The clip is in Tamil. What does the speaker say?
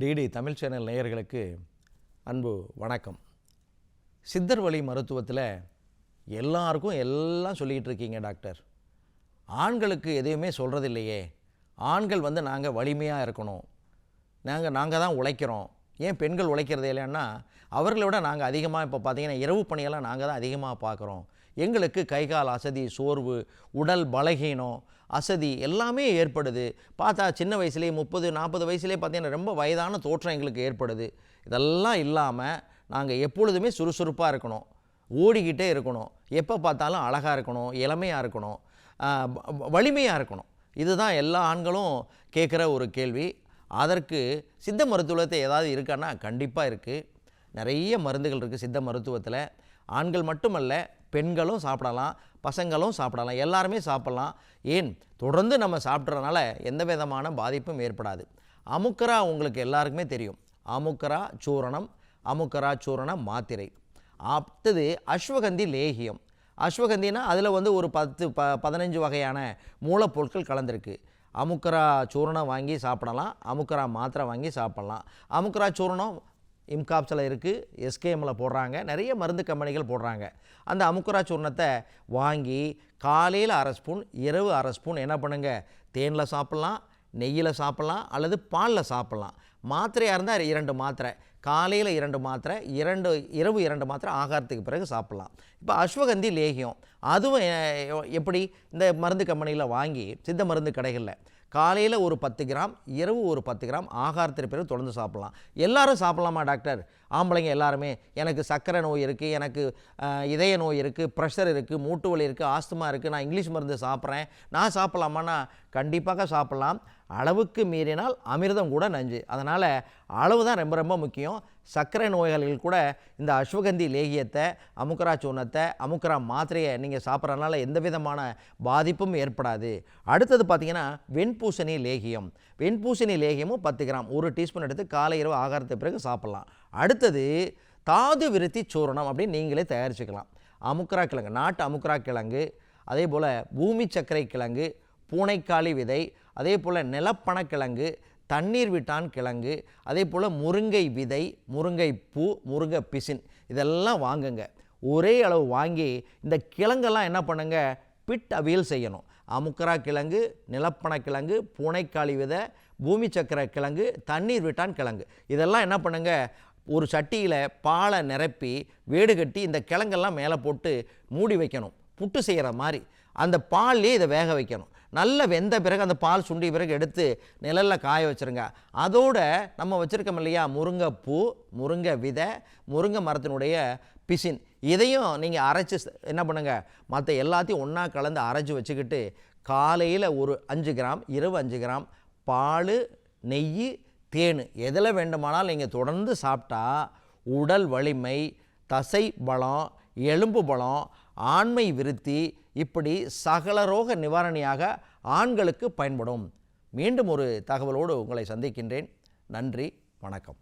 டிடி தமிழ் சேனல் நேயர்களுக்கு அன்பு வணக்கம். சித்தர் வழி மருத்துவத்தில் எல்லாருக்கும் எல்லாம் சொல்லிக்கிட்டு இருக்கீங்க டாக்டர். ஆண்களுக்கு எதையுமே சொல்கிறது இல்லையே ஆண்கள் வந்து நாங்கள் வலிமையாக இருக்கணும். நாங்கள் நாங்கள் தான் உழைக்கிறோம். ஏன் பெண்கள் உழைக்கிறது இல்லைன்னா அவர்களை விட நாங்கள் அதிகமாக இப்போ பார்த்தீங்கன்னா இரவு பணியெல்லாம் நாங்கள் தான் அதிகமாக பார்க்குறோம் எங்களுக்கு கை கால் அசதி சோர்வு உடல் பலகீனம் அசதி எல்லாமே ஏற்படுது. பார்த்தா சின்ன வயசுலேயே முப்பது நாற்பது வயசுலேயே பார்த்தீங்கன்னா ரொம்ப வயதான தோற்றம் எங்களுக்கு ஏற்படுது. இதெல்லாம் இல்லாமல் நாங்கள் எப்பொழுதுமே சுறுசுறுப்பாக இருக்கணும். ஓடிக்கிட்டே இருக்கணும். எப்போ பார்த்தாலும் அழகாக இருக்கணும் இளமையாக இருக்கணும் வலிமையாக இருக்கணும். இதுதான் எல்லா ஆண்களும் கேட்குற ஒரு கேள்வி. அதற்கு சித்த மருத்துவத்தை ஏதாவது இருக்கான்னா கண்டிப்பாக இருக்குது நிறைய மருந்துகள் இருக்குது சித்த மருத்துவத்தில். ஆண்கள் மட்டுமல்ல பெண்களும் சாப்பிடலாம் பசங்களும் சாப்பிடலாம் எல்லாருமே சாப்பிடலாம். ஏன்? தொடர்ந்து நம்ம சாப்பிட்றதுனால எந்த விதமான பாதிப்பும் ஏற்படாது. அமுக்கரா உங்களுக்கு எல்லாருக்குமே தெரியும். அமுக்கரா சூரணம் அமுக்கரா சூரணம் மாத்திரை. அடுத்தது அஸ்வகந்தி லேகியம். அஸ்வகந்தினா அதில் வந்து ஒரு பத்து ப பதினஞ்சு வகையான மூலப்பொருட்கள் கலந்துருக்கு. அமுக்கரா சூரணம் வாங்கி சாப்பிடலாம் அமுக்கரா மாத்திரை வாங்கி சாப்பிடலாம். அமுக்கரா சூரணம் இம்காப்ஸில் இருக்குது எஸ்கேஎம்மில் போடுறாங்க நிறைய மருந்து கம்பெனிகள் போடுறாங்க. அந்த அமுக்குரா சூர்ணத்தை வாங்கி காலையில் அரை ஸ்பூன் இரவு அரை ஸ்பூன் என்ன பண்ணுங்கள் தேனில் சாப்பிட்லாம் நெய்யில் சாப்பிட்லாம் அல்லது பாலில் சாப்பிட்லாம். மாத்திரையாக இருந்தால் இரண்டு மாத்திரை காலையில் இரண்டு மாத்திரை இரண்டு இரவு இரண்டு மாத்திரை ஆகாரத்துக்கு பிறகு சாப்பிட்லாம். இப்போ அஸ்வகந்தி லேகியம் அதுவும் எப்படி? இந்த மருந்து கம்பெனியில் வாங்கி சித்த மருந்து கடைகளில். காலையில் ஒரு பத்து கிராம் இரவு ஒரு பத்து கிராம் ஆகாரத்திற்கு பிறகு தொடர்ந்து சாப்பிட்லாம். எல்லாரும் சாப்பிட்லாமா டாக்டர்? ஆம்பளைங்க எல்லாருமே எனக்கு சர்க்கரை நோய் இருக்குது எனக்கு இதய நோய் இருக்குது ப்ரெஷர் இருக்குது மூட்டு வலி இருக்குது ஆஸ்துமா இருக்குது நான் இங்கிலீஷ் மருந்து சாப்பிட்றேன். நான் சாப்பிட்லாமான்னா கண்டிப்பாக சாப்பிட்லாம். அளவுக்கு மீறினால் அமிர்தம் கூட நஞ்சு. அதனால் அளவு தான் ரொம்ப ரொம்ப முக்கியம். சர்க்கரை நோய்களில் கூட இந்த அஸ்வகந்தி லேகியத்தை அமுக்கரா சூர்ணத்தை அமுக்கரா மாத்திரையை நீங்கள் சாப்பிட்றதுனால எந்த விதமான பாதிப்பும் ஏற்படாது. அடுத்தது பார்த்தீங்கன்னா வெண்பூசணி லேகியம். வெண்பூசணி லேகியமும் பத்து கிராம் ஒரு டீஸ்பூன் எடுத்து காலை இரவு ஆகாரத்துக்கு பிறகு சாப்பிட்லாம். அடுத்தது தாது விருத்தி சூரணம் அப்படின்னு நீங்களே தயாரிச்சுக்கலாம். அமுக்கரா கிழங்கு நாட்டு அமுக்கரா கிழங்கு அதே போல் பூமி சர்க்கரை கிழங்கு பூனைக்காளி விதை அதே போல் நிலப்பனக்கிழங்கு தண்ணீர் விட்டான் கிழங்கு அதே போல் முருங்கை விதை முருங்கை பூ முருங்கை பிசின் இதெல்லாம் வாங்குங்க. ஒரே அளவு வாங்கி இந்த கிழங்கெல்லாம் என்ன பண்ணுங்க? பிட் அவியல் செய்யணும். அமுக்கரா கிழங்கு நிலப்பன கிழங்கு பூனைக்காளி விதை பூமி சக்கர கிழங்கு தண்ணீர் விட்டான் கிழங்கு. இதெல்லாம் என்ன பண்ணுங்க? ஒரு சட்டியில் பாலை நிரப்பி வேடு கட்டி இந்த கிழங்கெல்லாம் மேலே போட்டு மூடி வைக்கணும். புட்டு செய்கிற மாதிரி. அந்த பால்லேயே இதை வேக வைக்கணும். நல்ல வெந்த பிறகு அந்த பால் சுண்டிய பிறகு எடுத்து நிழலில் காய வச்சுருங்க. அதோடு நம்ம வச்சுருக்கோம் இல்லையா முருங்கைப்பூ முருங்கை விதை முருங்கை மரத்தினுடைய பிசின். இதையும் நீங்கள் அரைச்சி என்ன பண்ணுங்கள் மற்ற எல்லாத்தையும் ஒன்றா கலந்து அரைச்சி வச்சுக்கிட்டு காலையில் ஒரு அஞ்சு கிராம் இரவு அஞ்சு கிராம் பால் நெய் தேன். எதில் வேண்டுமானாலும் நீங்கள் தொடர்ந்து சாப்பிட்டா உடல் வலிமை தசை பலம் எலும்பு பலம் ஆண்மை விருத்தி இப்படி சகல ரோக நிவாரணியாக ஆண்களுக்கு பயன்படும். மீண்டும் ஒரு தகவலோடு உங்களை சந்திக்கின்றேன். நன்றி வணக்கம்.